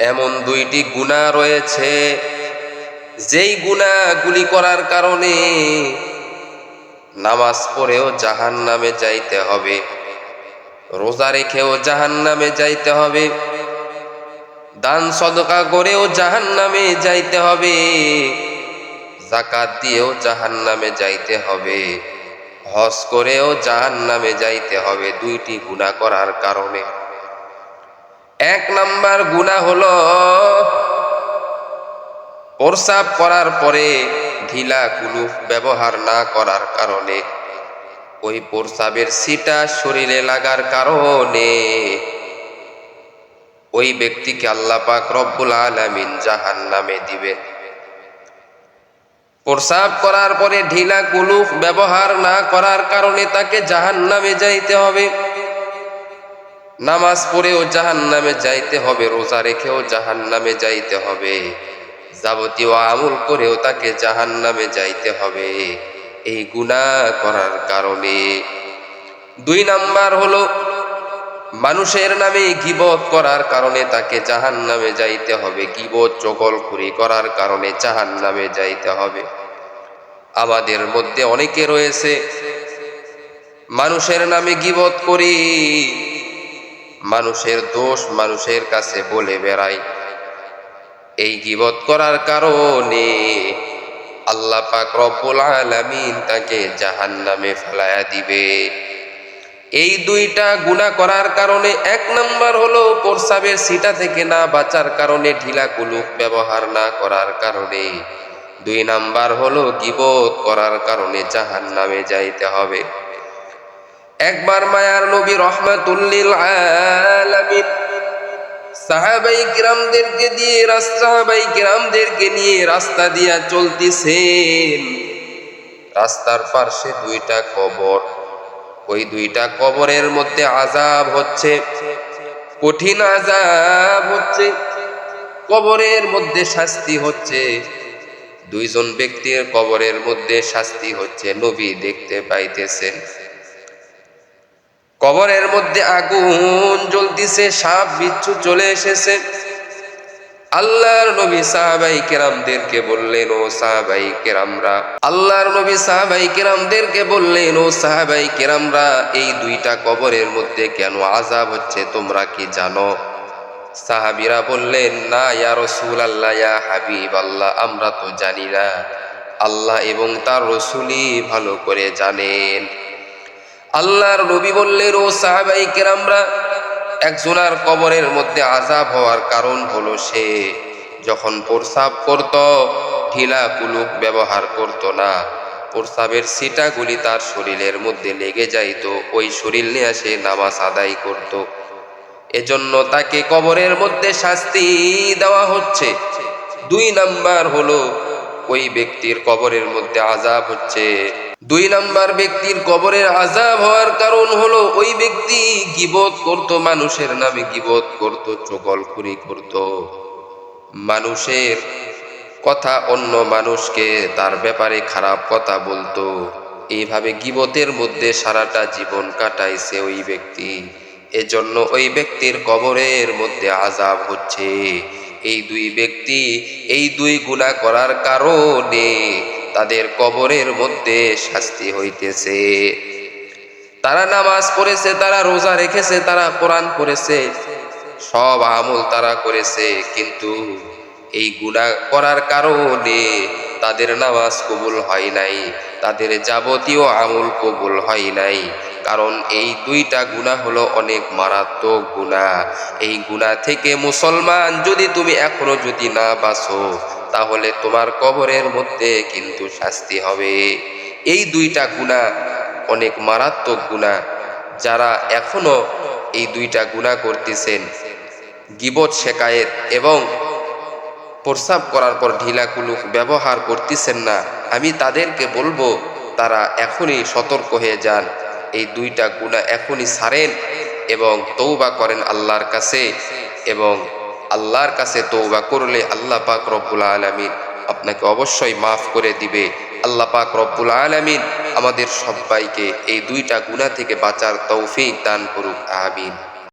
এমন দুইটি গুণা রয়েছে। যেই গুণাগুলি করার কারণে নামাজ পড়েও জাহান নামে যাইতে হবে, রোজা রেখেও জাহান নামে যাইতে হবে, দান সদকা করেও জাহান নামে যাইতে হবে জাকাত দিয়েও জাহান নামে যাইতে হবে, হজ করেও জাহান নামে যাইতে হবে দুইটি গুণা করার কারণে। এক নাম্বার গুণা হলো প্রসাব করার পরে ঢিলা কুলুফ ব্যবহার না করার কারণে। ওই প্রসাবের সিটা শরীরে লাগার কারণে। ওই ব্যক্তিকে আল্লাহ পাক রব্বুল আলামিন জাহান নামে দিবেন প্রসাব করার পরে ঢিলা কুলুফ ব্যবহার না করার কারণে তাকে জাহান নামে যাইতে হবে। নামাজ পড়েও জাহান নামে যাইতে হবে, রোজা রেখেও জাহান নামে যাইতে হবে। যাবতীয় আমল করেও তাকে জাহান নামে যাইতে হবে। এই গুণা করার কারণে। দুই নাম্বার হলো, মানুষের নামে গিবত করার কারণে তাকে জাহান নামে যাইতে হবে। গিবত চকলখুরি করার কারণে জাহান নামে যাইতে হবে। আমাদের মধ্যে অনেকে রয়েছে, মানুষের নামে গিবত করি। মানুষের দোষ মানুষের কাছে বলে বেড়াই। এই গিবত করার কারণে আল্লাহ পাক রব্বুল আলামিন তাকে জাহান নামে ফেলায়া দিবে। এই দুইটা গুণা করার কারণে এক নাম্বার হলো প্রসাবের সিটা থেকে না বাঁচার কারণে ঢিলা কুলুক ব্যবহার না করার কারণে। দুই নাম্বার হলো গিবত করার কারণে জাহান নামে যাইতে হবে। একবার মায়ার নবী রহমাতুল্লিল আলামিন সাহাবাই কিরামদেরকে দিয়ে সাহাবাই কিরামদেরকে নিয়ে রাস্তা দিয়া চলতেছেন। রাস্তার পার্শ্বে দুইটা কবর। ওই দুইটা কবরের মধ্যে আজাব হচ্ছে, কঠিন আজাব হচ্ছে, কবরের মধ্যে শাস্তি হচ্ছে। দুইজন ব্যক্তির কবরের মধ্যে শাস্তি হচ্ছে, নবী দেখতে পাইতেছেন। কবরের মধ্যে আগুন জ্বলতিছে, সাপ, বিচ্ছু চলে এসেছে। আল্লাহর নবী সাহাবাই কেরামদেরকে বললেন, ও সাহাবাই কেরামরা, আল্লাহর নবী সাহাবাই কেরামদেরকে বললেন, ও সাহাবাই কেরামরা, এই দুইটা কবরের মধ্যে কেন আজাব হচ্ছে তোমরা কি জানো? সাহাবিরা বললেন, না, ইয়া রসুল আল্লাহ ইয়া হাবিব আল্লাহ আমরা তো জানি না। আল্লাহ এবং তার রসুলই ভালো করে জানেন। আল্লাহর নবী বললেন, ও সাহাবাই কেরামরা একজনার কবরের মধ্যে আজাব হওয়ার কারণ হলো সে যখন প্রসাব করত, ঢিলা কুলুক ব্যবহার করত না। প্রসাবের সিটাগুলি তার শরীরের মধ্যে লেগে যাইত, ওই শরীর নিয়ে সে নামাজ আদায় করত। এজন্য তাকে কবরের মধ্যে শাস্তি দেওয়া হচ্ছে। দুই নাম্বার হলো, ওই ব্যক্তির কবরের মধ্যে আজাব হচ্ছে। দুই নাম্বার ব্যক্তির কবরের আজাব হওয়ার কারণ হলো ওই ব্যক্তি গিবত করত, মানুষের নামে গিবত করত চকলখুরি করত। মানুষের কথা অন্য মানুষকে তার ব্যাপারে খারাপ কথা বলতো। এইভাবে গিবতের মধ্যে সারাটা জীবন কাটাইছে ওই ব্যক্তি। এজন্য ওই ব্যক্তির কবরের মধ্যে আজাব হচ্ছে। এই দুই ব্যক্তি এই দুই গুণা করার কারণে তাদের কবরের মধ্যে শাস্তি হইতেছে। তারা নামাজ পড়েছে, তারা রোজা রেখেছে, তারা কোরআন পড়েছে, সব আমল তারা করেছে, কিন্তু এই গুণা করার কারণে তাদের নামাজ কবুল হয় নাই, তাদের যাবতীয় আমল কবুল হয় নাই, কারণ এই দুইটা গুণা হলো অনেক মারাত্মক গুণা এই গুণা থেকে মুসলমান যদি তুমি এখনও যদি না বাঁচো তাহলে তোমার কবরের মধ্যে কিন্তু শাস্তি হবে। এই দুইটা গুণা অনেক মারাত্মক গুণা। যারা এখনও এই দুইটা গুণা করতেছেন, গিবত শেকায়েত এবং প্রস্রাব করার পর ঢিলা কুলুক ব্যবহার করতেছেন না, আমি তাদেরকে বলব, তারা এখনই সতর্ক হয়ে যান। এই দুইটা গুণা এখনই সারেন এবং তৌবা করেন আল্লাহর কাছে এবং আল্লাহর কাছে তৌবা করলে আল্লাহ পাক রব্বুল আলমিন আপনাকে অবশ্যই মাফ করে দিবে। আল্লাহ পাক রব্বুল আলমিন আমাদের সবাইকে এই দুইটা গুণা থেকে বাঁচার তৌফিক দান করুক। আমিন।